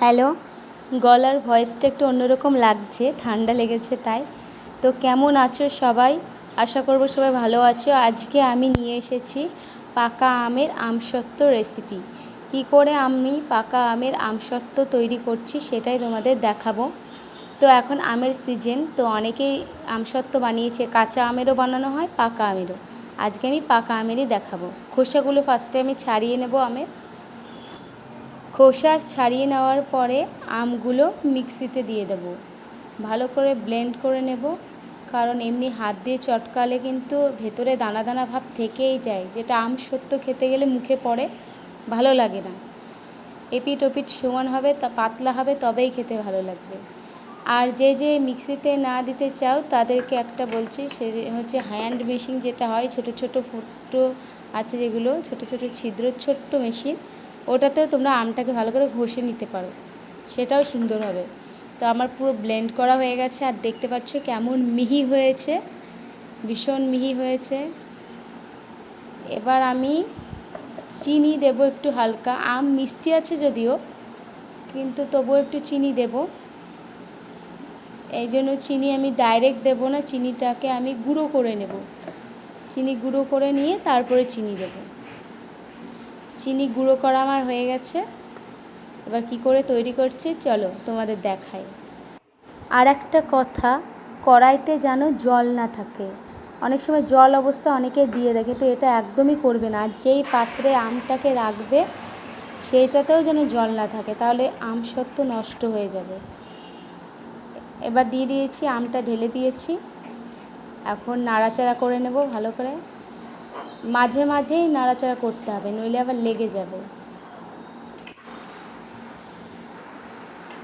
Hello, গলার ভয়েসটা একটু অন্যরকম লাগছে, ঠান্ডা লেগেছে তাই। তো কেমন আছো সবাই? আশা করব সবাই ভালো আছো। আজকে আমি নিয়ে এসেছি পাকা আমের আমসত্ত্ব রেসিপি কী করে আমি পাকা আমের আমসত্ত্ব তৈরি করছি সেটাই তোমাদের দেখাবো। তো এখন আমের সিজন তো অনেকেই আমসত্ত্ব বানিয়েছে, কাঁচা আমেরও বানানো হয়, পাকা আমেরও। আজকে আমি পাকা আমেরই দেখাবো। খোসাগুলো ফার্স্টে আমি ছাড়িয়ে নেব আমের। খোসা ছাড়িয়ে নেওয়ার পরে আমগুলো মিক্সিতে দিয়ে দেব। ভালো করে ব্লেন্ড করে নেব, কারণ এমনি হাত দিয়ে চটকালে কিন্তু ভেতরে দানা দানা ভাব থেকেই যায়, যেটা আম সত্য খেতে গেলে মুখে পড়ে, ভালো লাগে না। এপিট ওপিট সমান হবে, তা পাতলা হবে, তবেই খেতে ভালো লাগবে। আর যে যে মিক্সিতে না দিতে চাও, তাদেরকে একটা বলছি, সে হচ্ছে হ্যান্ড মেশিন যেটা হয়, ছোট ছোট ফুটো আছে যেগুলো, ছোট ছোট ছিদ্র, ছোট্ট মেশিন ওটাতেও তোমরা আমটাকে ভালো করে ঘষে নিতে পারো। সেটাও সুন্দর হবে। তো আমার পুরো ব্লেন্ড করা হয়ে গেছে আর দেখতে পাচ্ছ কেমন মিহি হয়েছে, ভীষণ মিহি হয়েছে। এবার আমি চিনি দেব একটু হালকা। আম মিষ্টি আছে যদিও, কিন্তু তবুও একটু চিনি দেব। এই জন্য চিনি আমি ডাইরেক্ট দেবো না, চিনিটাকে আমি গুঁড়ো করে নেব। চিনি গুঁড়ো করে নিয়ে তারপরে চিনি দেবো। চিনি গুঁড়ো করা আমার হয়ে গেছে। এবার কি করে তৈরি করছি? চলো তোমাদের দেখাই। আর একটা কথা, কড়াইতে যেন জল না থাকে। অনেক সময় জল অবস্থা অনেকে দিয়ে দেয়, কিন্তু এটা একদমই করবে না। যেই পাত্রে আমটাকে রাখবে, সেইটাতেও যেন জল না থাকে, তাহলে আম সত্য নষ্ট হয়ে যাবে। এবার দিয়ে দিয়েছি, আমটা ঢেলে দিয়েছি। এখন নাড়াচাড়া করে নেব ভালো করে। মাঝে মাঝেই নাড়াচাড়া করতে হবে, নইলে আবার লেগে যাবে।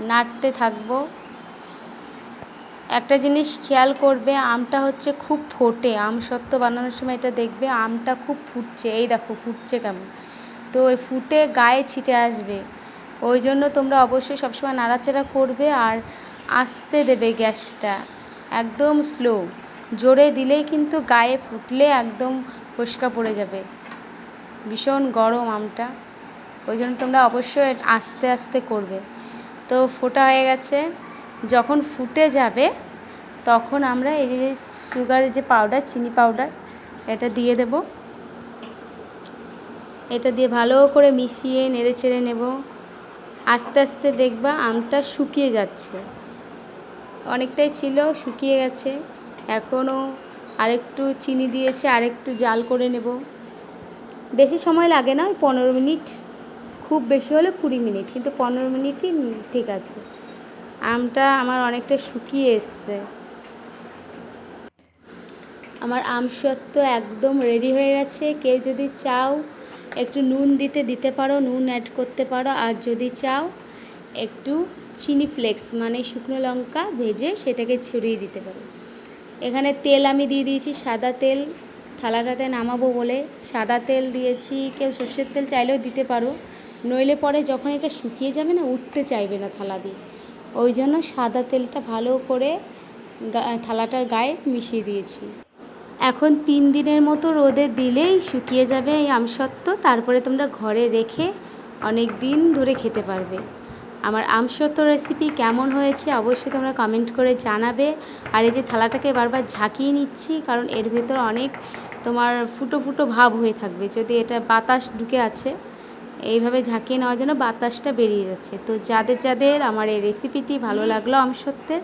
নাড়তে থাকব। একটা জিনিস খেয়াল করবে, আমটা হচ্ছে খুব ফোটে। আম সত্ত্ব বানানোর সময় এটা দেখবে, আমটা খুব ফুটছে। এই দেখো, ফুটছে কেমন? তো ওই ফুটে গায়ে ছিটে আসবে। ওই জন্য তোমরা অবশ্যই সবসময় নাড়াচাড়া করবে আর আস্তে দেবে গ্যাসটা। একদম স্লো। জোরে দিলেই কিন্তু গায়ে ফুটলে একদম ফসকা পড়ে যাবে। ভীষণ গরম আমটা। ওই জন্য তোমরা অবশ্যই আস্তে আস্তে করবে। তো ফোটা হয়ে গেছে। যখন ফুটে যাবে, তখন আমরা এই যে সুগারের যে পাউডার চিনি পাউডার এটা দিয়ে দেব। এটা দিয়ে ভালো করে মিশিয়ে নেড়ে চেড়ে নেব। আস্তে আস্তে দেখবা আমটা শুকিয়ে যাচ্ছে। অনেকটাই ছিল, শুকিয়ে গেছে। এখনও আরেকটু চিনি দিয়েছে, আরেকটু জাল করে নেব। বেশি সময় লাগে না পনেরো মিনিট, খুব বেশি হলে কুড়ি মিনিট, কিন্তু পনেরো মিনিটই ঠিক আছে। আমটা আমার অনেকটা শুকিয়ে এসছে। আমার আম সত্ত্ব একদম রেডি হয়ে গেছে। কেউ যদি চাও একটু নুন দিতে দিতে পারো, নুন অ্যাড করতে পারো, আর যদি চাও একটু চিনি ফ্লেক্স মানে শুকনো লঙ্কা ভেজে সেটাকে ছড়িয়ে দিতে পারো। এখানে তেল আমি দিয়ে দিয়েছি, সাদা তেল। থালাটাতে নামাবো বলে। সাদা তেল দিয়েছি, কেউ সর্ষের তেল চাইলেও দিতে পারো। নইলে পরে যখন এটা শুকিয়ে যাবে না, উঠতে চাইবে না থালা দিয়ে। ওই জন্য সাদা তেলটা ভালো করে থালাটার গায়ে মিশিয়ে দিয়েছি। এখন তিন দিনের মতো রোদে দিলেই শুকিয়ে যাবে এই আমসত্ত্ব। তারপরে তোমরা ঘরে রেখে অনেক দিন ধরে খেতে পারবে। আমার আমসত্ত্ব রেসিপি কেমন হয়েছে অবশ্যই তোমরা কমেন্ট করে জানাবে। আর এই যে থালাটাকে বারবার ঝাঁকিয়ে নিচ্ছি, কারণ এর ভেতর অনেক তোমার ফুটো ফুটো ভাব হয়ে থাকবে। যদি এটা বাতাস ঢুকে আছে, এইভাবে ঝাঁকিয়ে নেওয়ার জন্য বাতাসটা বেরিয়ে যাচ্ছে। তো যাদের যাদের আমার এই রেসিপিটি ভালো লাগল আমসত্ত্বের,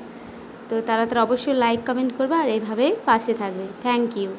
তো তারা তারা অবশ্যই লাইক কমেন্ট করবে আর এইভাবেই পাশে থাকবে। Thank you